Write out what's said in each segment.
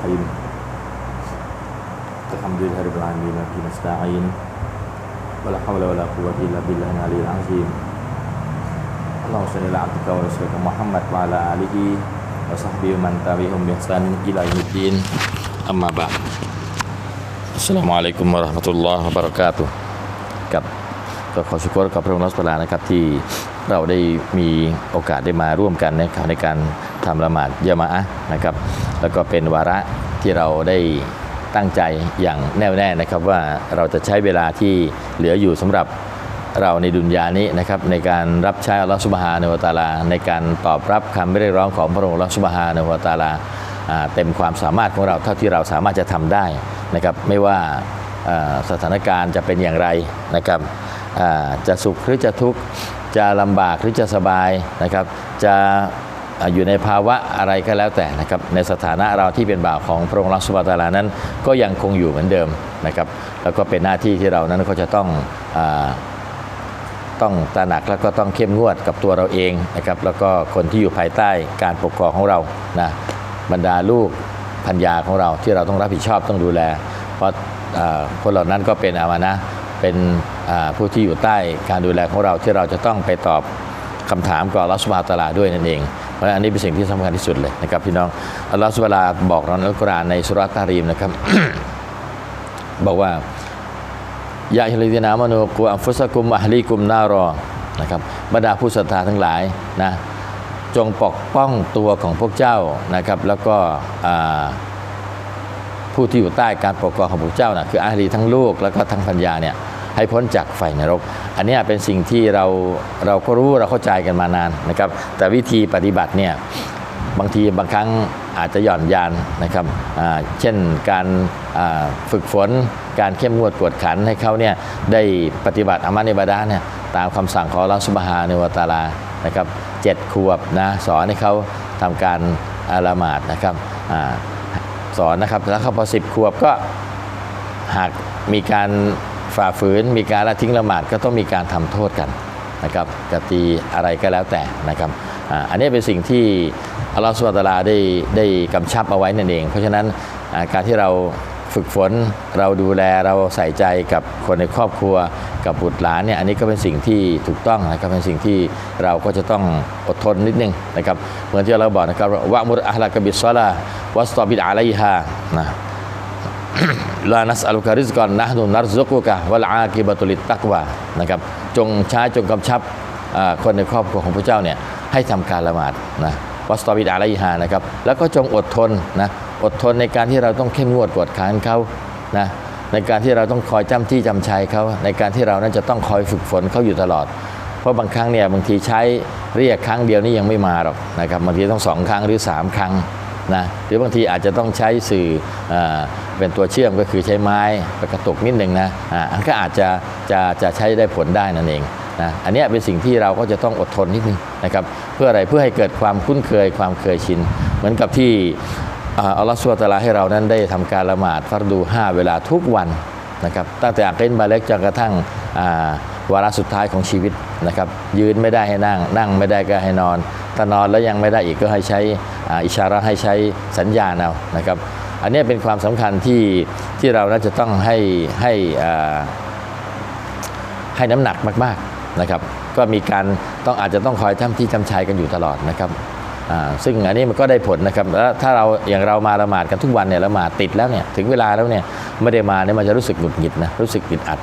الرحيم الحمد لله رب العالمين وبه نستعين ولا حول ولا قوة إلا بالله العلي العظيم اللهم صل على عبدك ورسولك محمد وعلى آله وصحبه ومن تبعهم بإحسان إلى يوم الدين أما بعد السلام عليكم ورحمة الله وبركاته กับก็ขอชุกรกับพระองค์รัสปลานะครับที่เราได้มีโอกาสได้มาร่วมกันนะครับในการทำละหมาดยามะอะห์นะครับ แล้วก็เป็นวาระที่เราได้ตั้งใจอย่างแน่วแน่นะครับว่าเราจะใช้เวลาที่เหลืออยู่สำหรับเราในดุนยานี้นะครับในการรับใช้อัลลอฮฺสุบฮานวตาลา ในการตอบรับคำเรียกร้องของพระองค์อัลลอฮฺสุบฮานวตาลาเต็มความสามารถของเราเท่าที่เราสามารถจะทำได้นะครับไม่ว่าสถานการณ์จะเป็นอย่างไรนะครับจะสุขหรือจะทุกข์จะลำบากหรือจะสบายนะครับจะ อยู่ในภาวะอะไรก็แล้วแต่นะครับในสถานะเราที่เป็นบ่าวของพระองค์อัลลอฮฺสุบาตะอาลานั้น ก็ยังคงอยู่เหมือนเดิมนะครับแล้วก็เป็นหน้าที่ที่เรานั้นก็จะต้องอต้องตระหนักแล้วก็ต้องเข้มงวดกับตัวเราเองนะครับแล้วก็คนที่อยู่ภายใต้การปกครองของเรานะบรรดาลูกพัญญาของเราที่เราต้องรับผิดชอบต้องดูแล เพราะคนเหล่านั้นก็เป็นอามานะเป็นผู้ที่อยู่ใต้การดูแลของเราที่เราจะต้องไปตอบคำถามกับอัลลอฮฺสุบฮาตะอาลาด้วยนั่นเอง ราะอันนี้เป็นสิ่งที่สำคัญที่สุดเลยนะครับพี่น้องอัลลอฮฺสุบะฮูวลาบอกเราในอัลกุรอานในสุราตารีมนะครับ บอกว่ายาฮิลิตินามานุกุอัมฟุสกุมอัฮลีกุมนารอนะครับบรรดาผู้ศรัทธาทั้งหลายนะจงปกป้องตัวของพวกเจ้านะครับ แล้วก็ผู้ที่อยู่ใต้การปกครองของพวกเจ้านะคืออาลีทั้งลูกแล้วก็ทั้งพัญญาเนี่ย ให้พ้นจากไฟนรก อันนี้เป็นสิ่งที่เราเราก็รู้เราเข้าใจกันมานานนะครับ แต่วิธีปฏิบัติเนี่ยบางทีบางครั้งอาจจะหย่อนยานนะครับเช่นการฝึกฝน การเข้มงวดกวดขันให้เขาเนี่ยได้ปฏิบัติอามัลอิบาดาเนี่ยตามคำสั่งของอัลสุบฮานวตาลานะครับเจ็ดขวบนะสอนให้เขาทำการอาละหมาดนะครับอสอนนะครับแล้วเขาพอสิบขวบก็หากมีการ ฝ่าฝืนมีการละทิ้งละหมาดก็ต้องมีการทำโทษกันนะครับจะตีอะไรก็แล้วแต่นะครับอันนี้เป็นสิ่งที่อัลลอฮฺสุบฮานะตาลาได้ได้กำชับเอาไว้นั่นเอง เพราะฉะนั้นการที่เราฝึกฝนเราดูแลเราใส่ใจกับคนในครอบครัวกับบุตรหลานเนี่ยอันนี้ก็เป็นสิ่งที่ถูกต้องนะครับเป็นสิ่งที่เราก็จะต้องอดทนนิดนึงนะครับเหมือนที่เราบอกนะครับวะมุรอะฮ์ละกบิสซาลาวัสตอบิดอะลัยฮานะ ลานัสอัลการิสกอนนะนุนัรซุกุกะวลอากิบะตุลิตตักวานะครับจงใช้จงกำชับคนในครอบครัวของพระเจ้าเนี่ยให้ทำการละหมาดนะวัสตอบิดอะลัยฮานะครับแล้วก็จงอดทนนะอดทนในการที่เราต้องเข้มงวดกวดขันเขานะในการที่เราต้องคอยจำที่จำชัยเขาในการที่เรานั้นจะต้องคอยฝึกฝนเขาอยู่ตลอด เพราะบางครั้งเนี่ยบางทีใช้เรียกครั้งเดียวนี่ยังไม่มาหรอกนะครับบางทีต้องสองครั้งหรือสามครั้ง นะหรือบางทีอาจจะต้องใช้สื่ออเป็นตัวเชื่อมก็คือใช้ไม้ไปกระตุกนิดหนึ่งนะอ่าอันก็อาจจะจะจะใช้ได้ผลได้นั่นเองนะอันนี้เป็นสิ่งที่เราก็จะต้องอดทนนิดนึงนะครับเพื่ออะไรเพื่อให้เกิดความคุ้นเคยความเคยชิน เหมือนกับที่อัลลอฮฺสุบฮานะฮูวะตาลาให้เรานั้นได้ทำการละหมาดฟัรดู 5 เวลาทุกวันนะครับตั้งแต่อากินบาเล็กจนกระทั่งวาระสุดท้ายของชีวิต นะครับยืนไม่ได้ให้นั่ง นั่งไม่ได้ก็ให้นอน ถ้านอนแล้วยังไม่ได้อีกก็ให้ใช้อ,อิชาระให้ใช้สัญญาณเอานะครับ อันนี้เป็นความสำคัญที่ที่เราน่าจะต้องให้ให้ให้น้ำหนักมากๆนะครับ ก็มีการต้องอาจจะต้องคอยทำที่ทำชัยกันอยู่ตลอดนะครับซึ่งอันนี้มันก็ได้ผลนะครับแล้วถ้าเราอย่างเรามาละหมาดกันทุกวันเนี่ยละหมาดติดแล้วเนี่ยถึงเวลาแล้วเนี่ยไม่ได้มาเนี่ยมันจะรู้สึกหงุดหงิดนะรู้สึกอึดอัด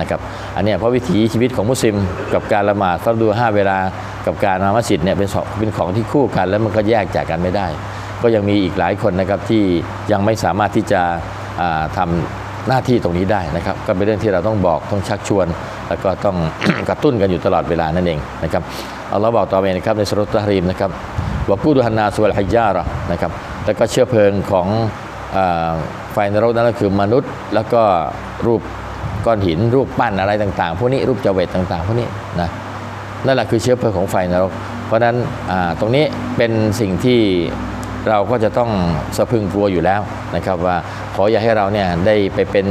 นะครับอันนี้เพราะวิถีชีวิตของมุสลิม กับการละหมาดฟัรดูห้าเวลากับการมามัสยิดเนี่ยเป็นสองเป็นของที่คู่กัน แล้วมันก็แยกจากกันไม่ได้ ก็ยังมีอีกหลายคนนะครับที่ยังไม่สามารถที่จะอ่าทำหน้าที่ตรงนี้ได้นะครับ ก็เป็นเรื่องที่เราต้องบอกต้องชักชวน แล้วก็ต้องกระตุ้นกันอยู่ตลอดเวลานั่นเองนะครับอัลลอฮ์บอกต่อไปนะครับในสุรตะรีมนะครับวะกูดุฮันนาสุวลฮิจาระนะครับแล้วก็เชื้อเพลิงของอไฟนรกนั่นก็คือมนุษย์ แล้วก็รูป ก้อนหินรูปปั้นอะไรต่าง ๆ พวกนี้รูปเจเวตต่าง ๆ พวกนี้นะนั่นแหละคือเชื้อเพลิงของไฟนรก เพราะฉะนั้นตรงนี้เป็นสิ่งที่เราก็จะต้องสะพึงกลัวอยู่แล้วนะครับว่าขออย่าให้เราเนี่ยได้ไปเป็น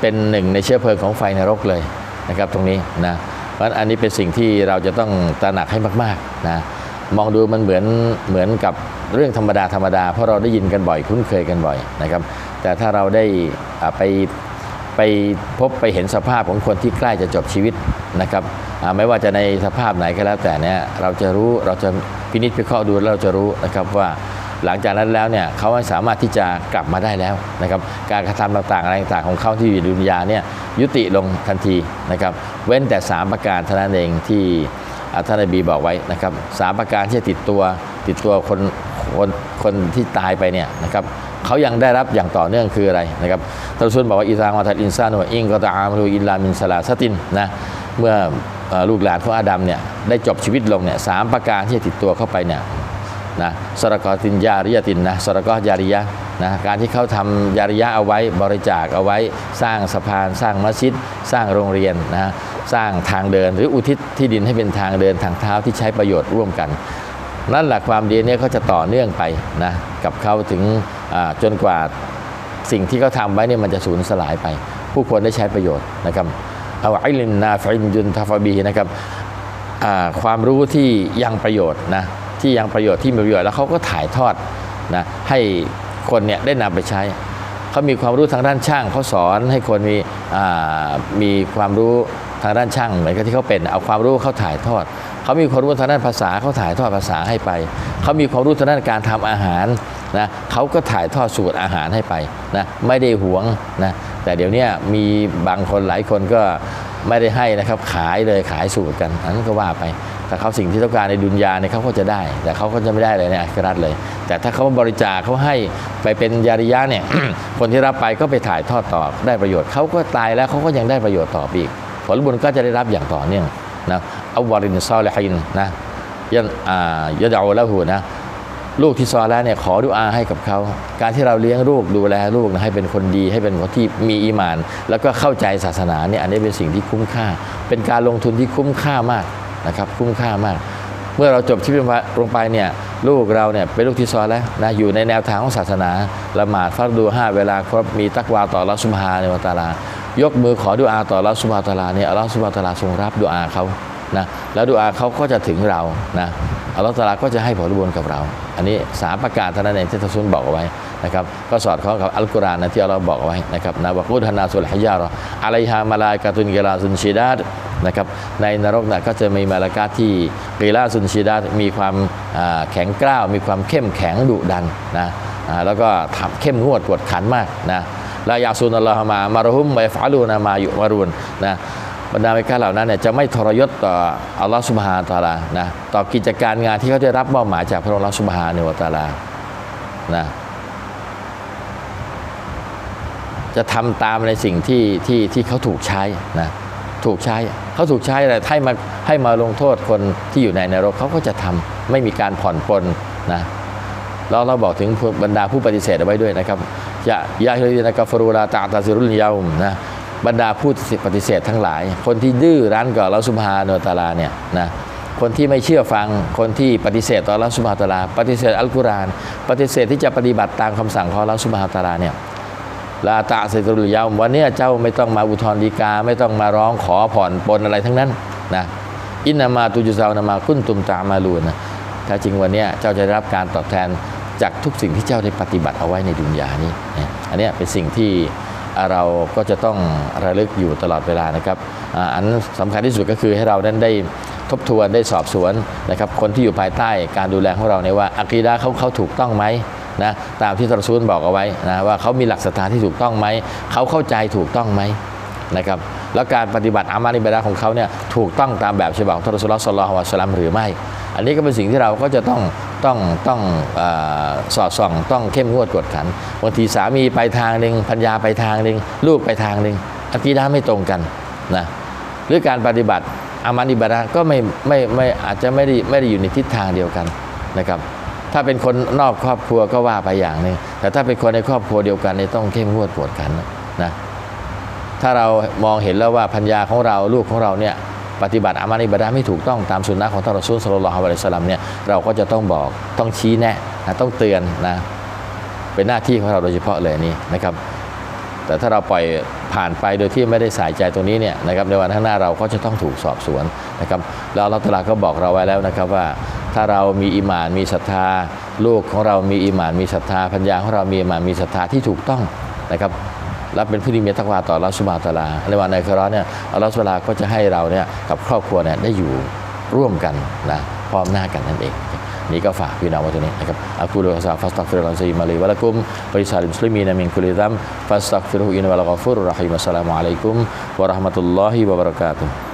เป็นหนึ่งในเชื้อเพลิงของไฟนรกเลยนะครับตรงนี้นะเพราะอันนี้เป็นสิ่งที่เราจะต้องตระหนักให้มากๆนะมองดูมันเหมือนเหมือนกับเรื่องธรรมดาธรรมดาเพราะเราได้ยินกันบ่อยคุ้นเคยกันบ่อยนะครับ แต่ถ้าเราได้ไป ไปพบไปเห็นสภาพของคนที่ใกล้จะจบชีวิตนะครับไม่ว่าจะในสภาพไหนก็แล้วแต่เนี่ยเราจะรู้เราจะพินิจพิเคราะห์ดูแล้วเราจะรู้นะครับว่าหลังจากนั้นแล้วเนี่ยเขาไม่สามารถที่จะกลับมาได้แล้วนะครับการกระทำต่างๆอะไรต่างๆของเขาที่อยู่ในดุนยาเนี่ยยุติลงทันทีนะครับเว้นแต่สามประการเท่านั้นเองที่ท่านนบีบอกไว้นะครับสามประการที่ติดตัวติดตัวคนคนคนที่ตายไปเนี่ยนะครับ เขายังได้รับอย่างต่อเนื่องคืออะไรนะครับท่านรอซูลบอกว่าอิซามะทัดอินซานุอิงกอตะอามรูอิลลามินสลาสตินนะเมื่อลูกหลานของอาดัมเนี่ยได้จบชีวิตลงเนี่ยสามประการที่ติดตัวเข้าไปเนี่ยนะสรกอตินยาริยตินนะสรกอยาริยะนะการที่เขาทำยาริยะเอาไว้บริจาคเอาไว้สร้างสะพาน สร้างมัสยิด สร้างโรงเรียนนะสร้างทางเดินหรืออุทิศที่ดินให้เป็นทางเดินทางเท้าที่ใช้ประโยชน์ร่วมกัน นั่นแหละความดีเนี่ยเขาจะต่อเนื่องไปนะกับเขาถึง จนกว่าสิ่งที่เขาทำไว้เนี่ยมันจะสูญสลายไป ผู้คนได้ใช้ประโยชน์นะครับเอาไอลินนาฟินยุนทาฟบีนะครับความรู้ที่ยังประโยชน์นะที่ยังประโยชน์ที่มีประโยชน์แล้วเขาก็ถ่ายทอดนะให้คนเนี่ยได้นำไปใช้ เขามีความรู้ทางด้านช่างเขาสอนให้คนมีมีความรู้ทางด้านช่างเหมือนกับที่เขาเป็น เอาความรู้เขาถ่ายทอด เขามีความรู้ทางด้านภาษาเขาถ่ายทอดภาษาให้ไป เขามีความรู้ทางด้านการทำอาหาร นะเขาก็ถ่ายทอดสูตรอาหารให้ไปนะไม่ได้หวงนะแต่เดี๋ยวนี้มีบางคนหลายคนก็ไม่ได้ให้นะครับขายเลยขายสูตรกันอันนั้นก็ว่าไปแต่เขาสิ่งที่ต้องการในดุนยาเนี่ยเขาก็จะได้ แต่เขาก็จะไม่ได้เลยในอาคิรัตเลย แต่ถ้าเขาบริจาคเขาให้ไปเป็นยาริยะเนี่ยคนที่รับไปก็ไปถ่ายทอดต่อได้ประโยชน์เขาก็ตายแล้วเขาก็ยังได้ประโยชน์ต่อไปอีก ผลบุญก็จะได้รับอย่างต่อเนื่องนะอัวารินซอลฮินนะยันอ่ายะดาวละหูนะ ลูกที่ซอแล้วเนี่ยขอดุอาให้กับเขา การที่เราเลี้ยงลูกดูแลลูกนะให้เป็นคนดีให้เป็นคนที่มีอีหมาน แล้วก็เข้าใจศาสนาเนี่ยอันนี้เป็นสิ่งที่คุ้มค่า เป็นการลงทุนที่คุ้มค่ามากนะครับคุ้มค่ามาก เมื่อเราจบชีวิตลงไปเนี่ยลูกเราเนี่ยเป็นลูกที่ซอแล้วนะอยู่ในแนวทางของศาสนาละหมาดฟักดูห้าเวลาครบมีตักวาต่อรัสุภาในวะตาลายกมือขอดุอาต่อรัสุภาตะอาลาเนี่ยอัลลอฮฺสุบฮาตาลาทรงรับดุอาเขานะแล้วดุอาเขาก็จะถึงเรานะ อัลลอฮฺตาลาก็จะให้ผลบุญกับเรา อันนี้สาประการเท่านั้นเองที่ทัศนบอกเอาไว้นะครับก็สอดคล้องกับอัลกุรอานนะที่อัลลอฮฺบอกเอาไว้นะครับนะวะกุดฮานาสุลฮิยาระอะลัยฮามาลายกาตุนกิลาซุนชิดาดนะครับในนรกนะก็จะมีมาลากาที่กีลาซุนชีดามีความแข็งกร้าว มีความเข้มแข็งดุดันนะแล้วก็ทำเข้มงวดกวดขันมากนะแลายาซุนอัลลอฮ์มามารหุมไวฟาลูนามาอยู่มารุนนะ บรรดาเมกาเหล่านั้นเนี่ยจะไม่ทรยศต่ออัลลอฮ์สุบฮานตะอาลานะต่อกิจการงานที่เขาได้รับมอบหมายจากพระองค์อัลลอฮ์สุบฮานะฮูวตะอาลานะจะทำตามในสิ่งที่ที่ที่เขาถูกใช้นะถูกใช้เขาถูกใช้อะไรให้มาให้มาลงโทษคนที่อยู่ในนรกเขาก็จะทำไม่มีการผ่อนปลนนะแล้วเราบอกถึงบรรดาผู้ปฏิเสธเอาไว้ด้วยนะครับยะยะฮิรินะกัฟรูลาตาตาซิรุลยาอุมนะ บรรดาผู้ปฏิเสธทั้งหลาย คนที่ดื้อรั้นกับอัลลอฮฺสุบฮานตาลาเนี่ยนะคนที่ไม่เชื่อฟังคนที่ปฏิเสธต่ออัลลอฮฺสุบฮาตาลา ปฏิเสธอัลกุรอานปฏิเสธที่จะปฏิบัติตามคำสั่งของอัลลอฮฺสุบฮาตาลาเนี่ยลาตะเซตุลยามวันนี้เจ้าไม่ต้องมาอุทธรณ์ฎีกา ไม่ต้องมาร้องขอผ่อนปลนอะไรทั้งนั้นนะอินนามาตุจุซาวนามาคุ้นตุมตามาลูนนะถ้าจริงวันนี้เจ้าจะได้รับการตอบแทนจากทุกสิ่งที่เจ้าได้ปฏิบัติเอาไว้ในดุนยานี้ อันนี้เป็นสิ่งที่ เราก็จะต้องระลึกอยู่ตลอดเวลานะครับอันสำคัญที่สุดก็คือให้เรานั้นได้ทบทวนได้สอบสวนนะครับคนที่อยู่ภายใต้การดูแลของเราเนี่ยว่าอะกีดะห์เขาเขาถูกต้องไหมนะตามที่ทรซูลบอกเอาไว้นะว่าเขามีหลักศรัทธาที่ถูกต้องไหมเขาเข้าใจถูกต้องไหมนะครับแล้วการปฏิบัติอามานิบาดาของเขาเนี่ยถูกต้องตามแบบฉบับของทรสุลสลอฮุอะลัยฮิวะสลัมหรือไม่ อันนี้ก็เป็นสิ่งที่เราก็จะต้อง ต้องต้องอสอดส่องต้องเข้มงวดกวดขันบางทีสามีไปทางหนึ่งพัญญาไปทางหนึ่งลูกไปทางหนึ่งอากีดาไม่ตรงกันนะหรือการปฏิบัติอามานิบาดาก็ไม่ไม่ไม่อาจจะไม่ได้ไม่ได้อยู่ในทิศทางเดียวกันนะครับ ถ้าเป็นคนนอกครอบครัวก็ว่าไปอย่างหนึงแต่ถ้าเป็นคนในครอบครัวเดียวกันเนี่ยต้องเข้มงวดกวดขันนะถ้าเรามองเห็นแล้วว่าพัญญาของเราลูกของเราเนี่ย ปฏิบัติอามานิบาดาไม่ถูกต้องตามสุนนะของท่านรอซูลสุลลัลลอฮุอะลิสลัมเนี่ยเราก็จะต้องบอกต้องชี้แนะนะต้องเตือนนะเป็นหน้าที่ของเราโดยเฉพาะเลยนี่นะครับ แต่ถ้าเราปล่อยผ่านไปโดยที่ไม่ได้ใส่ใจตรงนี้เนี่ยนะครับในวันข้างหน้าเราก็จะต้องถูกสอบสวนนะครับแล้วอัลลอฮฺตลาก็บอกเราไว้แล้วนะครับว่าถ้าเรามีอิมานมีศรัทธา ลูกของเรามีอิมานมีศรัทธาพัญญาของเรามีอิมานมีศรัทธาที่ถูกต้องนะครับ และเป็นผู้ที่มีตักวาต่ออัลลอฮฺสุบาตาลาในวันในคราะห์เนี่ยอัลลอฮฺสุบานะฮูวะตะอาลาก็จะให้เราเนี่ยกับครอบครัวเนี่ยได้อยู่ร่วมกันนะพร้อมหน้ากันนั่นเองนี่ก็ฝากพี่น้องไว้ตรงนี้นะครับอักูลุฮะซาฟัสตักฟิรุลลอฮฺซีมาลีวะลักุมวะลิซาลิมุสลิมีนมินคุลิซัมฟัสตักฟิรุอินวะลากัฟุรรราะฮีมอัสสลามุอะลัยกุมวะราะห์มะตุลลอฮิวะบะเราะกาตุฮ์